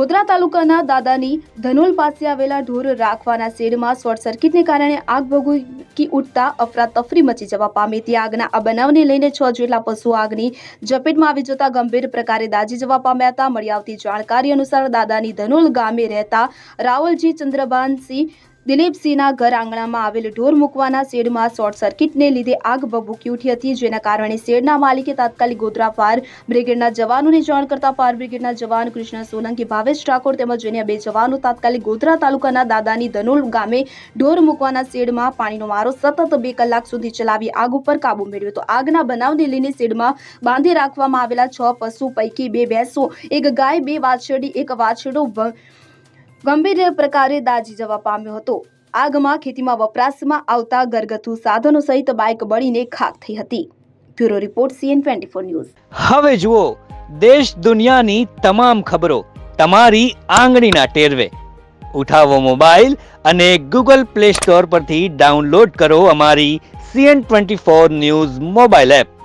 ગોધરા તાલુકાના દાદાની ધનોલ પાસે આવેલા ઢોર રાખવાના શેડમાં શોર્ટ સર્કિટને કારણે આગ ભભૂકી ઉઠતા અફરાતફરી મચી જવા પામી હતી. આગના આ બનાવને લઈને છ જેટલા પશુ આગની ઝપેટમાં આવી જતા ગંભીર પ્રકારે દાજી જવા પામ્યા હતા. મળી આવતી જાણકારી અનુસાર દાદાની ધનોલ ગામે રહેતા રાવલજી ચંદ્રભાનસિંહ દિલીપસિંહના ઘર આંગણામાં આવેલ ઢોર મૂકવાના શેડમાં શોર્ટ સર્કિટને લીધે આગ ભભૂકી ઉઠી હતી, જેના કારણે શેડના માલિકે તાત્કાલિક ગોધરા ફાયર બ્રિગેડના જવાનોને જાણ કરતા ફાયર બ્રિગેડના જવાન કૃષ્ણ સોલંકી, ભાવેશ ઠાકોર તેમજ અન્ય બે જવાનો તાત્કાલિક ગોધરા તાલુકાના દાદાની ધનોલ ગામે ઢોર મૂકવાના શેડમાં પાણીનો મારો સતત બે કલાક સુધી ચલાવી આગ ઉપર કાબુ મેળવ્યો હતો. આગના બનાવને લઈને શેડમાં બાંધી રાખવામાં આવેલા છ પશુ પૈકી બે ભેંસો, એક ગાય, બે વાછરડી, એક વાછરડો ગંભીર પ્રકારે દાજી જવા પામ્યો હતો. આગમાં ખેતીમાં વપરાશમાં આવતા ઘરગથ્થુ સાધનો સહિત બાઇક બળીને ખાક થઈ હતી. Bureau report CN twenty four news. હવે જુઓ, દેશ દુનિયાની તમામ ખબરો તમારી આંગળીના ટેરવે. ઉઠાવો મોબાઈલ અને ગૂગલ પ્લે સ્ટોર પરથી ડાઉનલોડ કરો અમારી CN twenty four news mobile app.